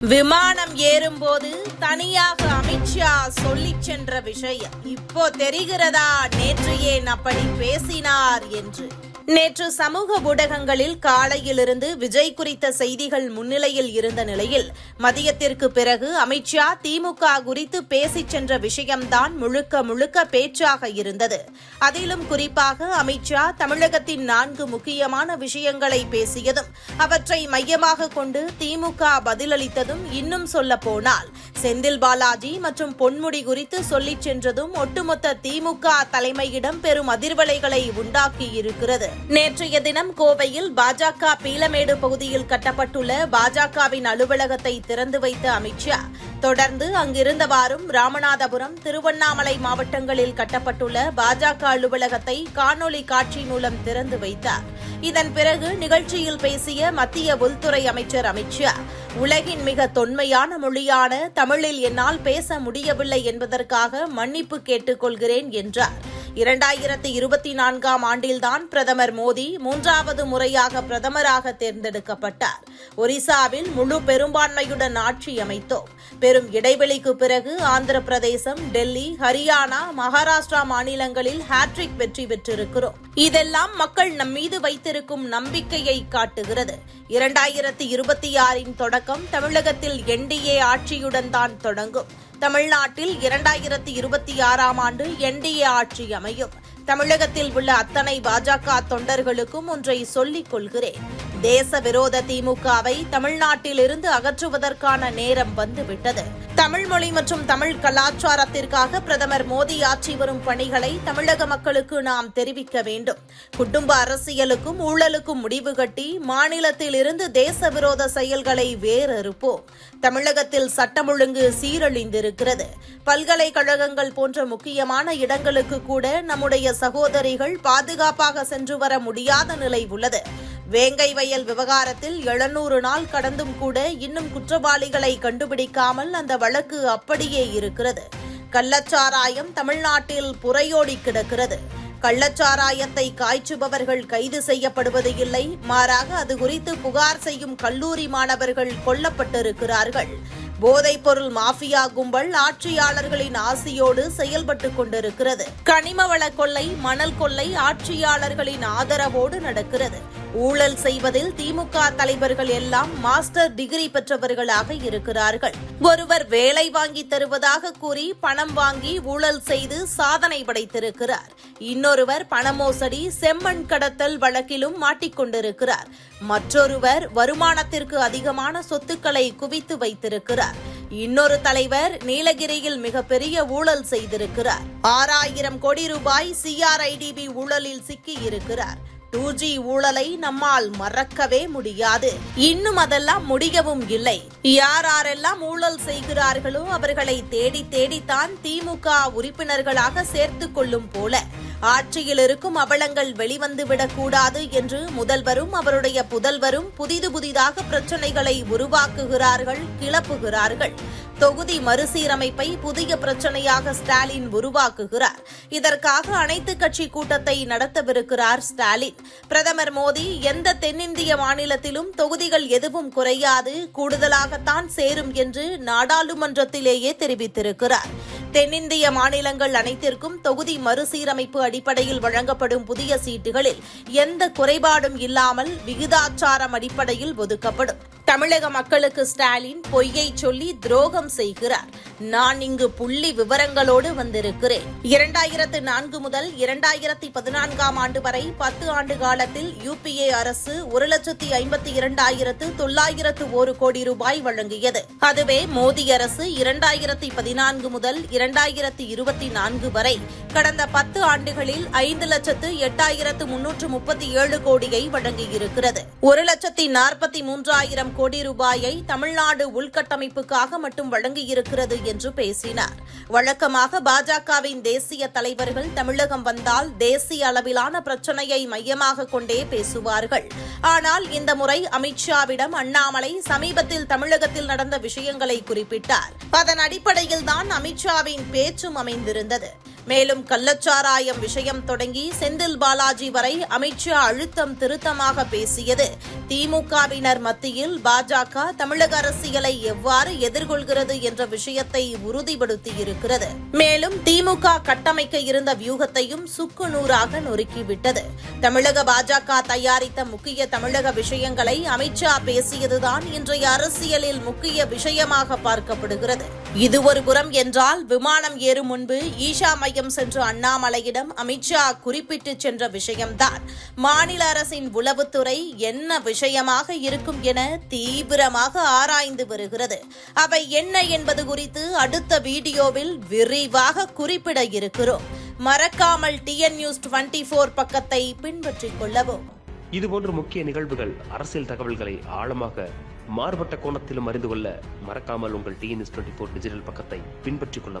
விமானம் ஏறும்போது தனியாக அமித்ஷா சொல்லிச் சென்ற விஷயம் இப்போ தெரிகிறதா? நேற்று ஏன் அப்படி பேசினார் என்று. நேற்று சமூக ஊடகங்களில் காலையிலிருந்து விஜய் குறித்த செய்திகள் முன்னிலையில் இருந்த நிலையில் மதியத்திற்கு பிறகு அமித்ஷா திமுக குறித்து பேசிச் சென்ற விஷயம்தான் முழுக்க முழுக்க பேச்சாக இருந்தது. அதிலும் குறிப்பாக அமித்ஷா தமிழகத்தின் நான்கு முக்கியமான விஷயங்களை பேசியதும் அவற்றை மையமாக கொண்டு திமுக பதிலளித்ததும் இன்னும் சொல்லப்போனால் செந்தில் பாலாஜி மற்றும் பொன்முடி குறித்து சொல்லிச் சென்றதும் ஒட்டுமொத்த திமுக தலைமையிடம் பெரும் அதிர்வலைகளை உண்டாக்கியிருக்கிறது. நேற்றைய தினம் கோவையில் பாஜக பீலமேடு பகுதியில் கட்டப்பட்டுள்ள பாஜகவின் அலுவலகத்தை திறந்து வைத்த அமித்ஷா தொடர்ந்து அங்கிருந்தவாறும் ராமநாதபுரம் திருவண்ணாமலை மாவட்டங்களில் கட்டப்பட்டுள்ள பாஜக அலுவலகத்தை காணொலி காட்சி மூலம் திறந்து வைத்தார். இதன் பிறகு நிகழ்ச்சியில் பேசிய மத்திய உள்துறை அமைச்சர் அமித்ஷா உலகின் மிக தொன்மையான மொழியான தமிழில் என்னால் பேச முடியவில்லை என்பதற்காக மன்னிப்பு கேட்டுக்கொள்கிறேன் என்றார். இரண்டாயிரத்து இருபத்தி நான்காம் ஆண்டில்தான் பிரதமர் மோடி மூன்றாவது முறையாக பிரதமராக தேர்ந்தெடுக்கப்பட்டார். ஒரிசாவில் முழு பெரும்பான்மையுடன் ஆட்சி அமைத்தோம். பெரும் இடைவெளிக்கு பிறகு ஆந்திர பிரதேசம் டெல்லி ஹரியானா மகாராஷ்டிரா மாநிலங்களில் ஹாட்ரிக் வெற்றி பெற்றிருக்கிறோம். இதெல்லாம் மக்கள் நம் மீது வைத்திருக்கும் நம்பிக்கையை காட்டுகிறது. இரண்டாயிரத்தி இருபத்தி ஆறின் தொடக்கம் தமிழகத்தில் என்டிஏ ஆட்சியுடன் தான் தொடங்கும். தமிழ்நாட்டில் இரண்டாயிரத்தி இருபத்தி ஆறாம் ஆண்டு என்டிஏ ஆட்சி அமையும். தமிழகத்தில் உள்ள அத்தனை பாஜக தொண்டர்களுக்கும் ஒன்றை சொல்லிக் கொள்கிறேன். தேச விரோத திமுகவை தமிழ்நாட்டில் இருந்து அகற்றுவதற்கான நேரம் வந்துவிட்டது. தமிழ் மொழி மற்றும் தமிழ் கலாச்சாரத்திற்காக பிரதமர் மோடி ஆற்றி வரும் பணிகளை தமிழக மக்களுக்கு நாம் தெரிவிக்க வேண்டும். குடும்ப அரசியலுக்கும் ஊழலுக்கும் முடிவு கட்டி மாநிலத்தில் இருந்து தேச விரோத செயல்களை வேறறுப்போம். தமிழகத்தில் சட்டம் ஒழுங்கு சீரழிந்திருக்கிறது. பல்கலைக்கழகங்கள் போன்ற முக்கியமான இடங்களுக்கு கூட நம்முடைய சகோதரிகள் பாதுகாப்பாக சென்று வர முடியாத நிலை உள்ளது. வேங்கை வயல் விவகாரத்தில் எழுநூறு நாள் கடந்தும் கூட இன்னும் குற்றவாளிகளை கண்டுபிடிக்காமல் அந்த வழக்கு அப்படியே இருக்கிறது. கள்ளச்சாராயம் தமிழ்நாட்டில் புறையோடி கிடக்கிறது. கள்ளச்சாராயத்தை காய்ச்சுபவர்கள் கைது செய்யப்படுவது இல்லை. மாறாக அது குறித்து புகார் செய்யும் கல்லூரி மாணவர்கள் கொல்லப்பட்டிருக்கிறார்கள். போதைப்பொருள் மாஃபியா கும்பல் ஆட்சியாளர்களின் ஆசியோடு செயல்பட்டு கொண்டிருக்கிறது. கனிம வள கொள்ளை மணல் கொள்ளை ஆட்சியாளர்களின் ஆதரவோடு நடக்கிறது. ஊழல் செய்வதில் திமுக தலைவர்கள் எல்லாம் மாஸ்டர் டிகிரி பெற்றவர்களாக இருக்கிறார்கள். ஒருவர் வேலை வாங்கி தருவதாக கூறி பணம் வாங்கி ஊழல் செய்து சாதனை படைத்திருக்கிறார். இன்னொருவர் பண மோசடி செம்மண் கடத்தல் வழக்கிலும் மாட்டிக்கொண்டிருக்கிறார். மற்றொருவர் வருமானத்திற்கு அதிகமான சொத்துக்களை குவித்து வைத்திருக்கிறார். இன்னொரு தலைவர் நீலகிரியில் மிகப்பெரிய ஊழல் செய்திருக்கிறார். ஆறாயிரம் கோடி ரூபாய் சிஆர்ஐடிபி ஊழலில் சிக்கி இருக்கிறார் டூ ஜி ஊழலை நம்மால் மறக்கவே முடியாது. இன்னும் அதெல்லாம் முடியவும் இல்லை. யாரெல்லாம் ஊழல் செய்கிறார்களோ அவர்களை தேடி தேடித்தான் திமுக உறுப்பினர்களாக சேர்த்துக் கொள்ளும் போல. ஆட்சியில் இருக்கும் அவலங்கள் வெளிவந்துவிடக்கூடாது என்று முதல்வரும் அவருடைய புதல்வரும் புதிது புதிதாக பிரச்சனைகளை உருவாக்குகிறார்கள் கிளப்புகிறார்கள். தொகுதி மறுசீரமைப்பை புதிய பிரச்சனையாக ஸ்டாலின் உருவாக்குகிறார். இதற்காக அனைத்து கட்சி கூட்டத்தை நடத்தவிருக்கிறார் ஸ்டாலின். பிரதமர் மோடி எந்த தென்னிந்திய மாநிலத்திலும் தொகுதிகள் எதுவும் குறையாது கூடுதலாகத்தான் சேரும் என்று நாடாளுமன்றத்திலேயே தெரிவித்திருக்கிறார். தென்னிந்திய மாநிலங்கள் அனைத்திற்கும் தொகுதி மறுசீரமைப்பு அடிப்படையில் வழங்கப்படும் புதிய சீட்டுகளில் எந்த குறைபாடும் இல்லாமல் விகிதாச்சாரம் அடிப்படையில் ஒதுக்கப்படும். தமிழக மக்களுக்கு ஸ்டாலின் பொய்யை சொல்லி துரோகம் செய்கிறார். நான் இங்கு புள்ளி விவரங்களோடு வந்திருக்கிறேன். இரண்டாயிரத்து நான்கு முதல் இரண்டாயிரத்தி பதினான்காம் ஆண்டு வரை பத்து ஆண்டு காலத்தில் யுபிஏ அரசு ஒரு லட்சத்தி ஐம்பத்தி இரண்டாயிரத்து தொள்ளாயிரத்து ஒரு கோடி ரூபாய் வழங்கியது. அதுவே மோடி அரசு இரண்டாயிரத்தி பதினான்கு முதல் இரண்டாயிரத்தி இருபத்தி நான்கு வரை கடந்த பத்து ஆண்டுகளில் ஐந்து லட்சத்து எட்டாயிரத்து முன்னூற்று முப்பத்தி ஏழு கோடியை வழங்கியிருக்கிறது. ஒரு லட்சத்தி நாற்பத்தி மூன்றாயிரம் கோடி ரூபாயை தமிழ்நாடு உள்கட்டமைப்புக்காக மட்டும் வழங்கியிருக்கிறது என்று பேசினார். வழக்கமாக பாஜகவின் தேசிய தலைவர்கள் தமிழகம் வந்தால் தேசிய அளவிலான பிரச்சனையை மையமாக கொண்டே பேசுவார்கள். ஆனால் இந்த முறை அமித்ஷாவிடம் அண்ணாமலை சமீபத்தில் தமிழகத்தில் நடந்த விஷயங்களை குறிப்பிட்டார். அதன் அடிப்படையில் தான் அமித்ஷாவின் பேச்சும் அமைந்திருந்தது. மேலும் கள்ளச்சாராயம் விஷயம் தொடங்கி செந்தில் பாலாஜி வரை அமித்ஷா அழுத்தம் திருத்தமாக பேசியது. திமுகவினர் மத்தியில் பாஜக தமிழக அரசியலை எவ்வாறு எதிர்கொள்கிறது என்ற விஷயத்தை உறுதிப்படுத்தியிருக்கிறது. மேலும் திமுக கட்டமைக்க இருந்த வியூகத்தையும் சுக்கு நூறாக நொறுக்கிவிட்டது. தமிழக பாஜக தயாரித்த முக்கிய தமிழக விஷயங்களை அமித்ஷா பேசியதுதான் இன்றைய அரசியலில் முக்கிய விஷயமாக பார்க்கப்படுகிறது. இது ஒரு புறம் என்றால் விமானம் ஏறும் முன்பு ஈஷா மையம் சென்று அண்ணாமலையிடம் அமித்ஷா குறிப்பிட்டு சென்ற விஷயம்தான். மாநில அரசின் உளவுத்துறை என்ன விஷயமாக இருக்கும் என தீவிரமாக ஆராய்ந்து வருகிறது. அவை என்ன என்பது குறித்து அடுத்த வீடியோவில் விரிவாக குறிப்பிட இருக்கிறோம். மறக்காமல் டிஎன் நியூஸ் டுவெண்ட்டி ஃபோர் பக்கத்தை பின்பற்றிக் கொள்ளவும். இதுபோன்ற முக்கிய நிகழ்வுகள் அரசியல் தகவல்களை ஆழமாக மாறுபட்ட கோணத்திலும் அறிந்து கொள்ள மறக்காமல் உங்கள் டிஎன்எஸ் டுவெண்ட்டி ஃபோர் டிஜிட்டல் பக்கத்தை பின்பற்றிக் கொள்ள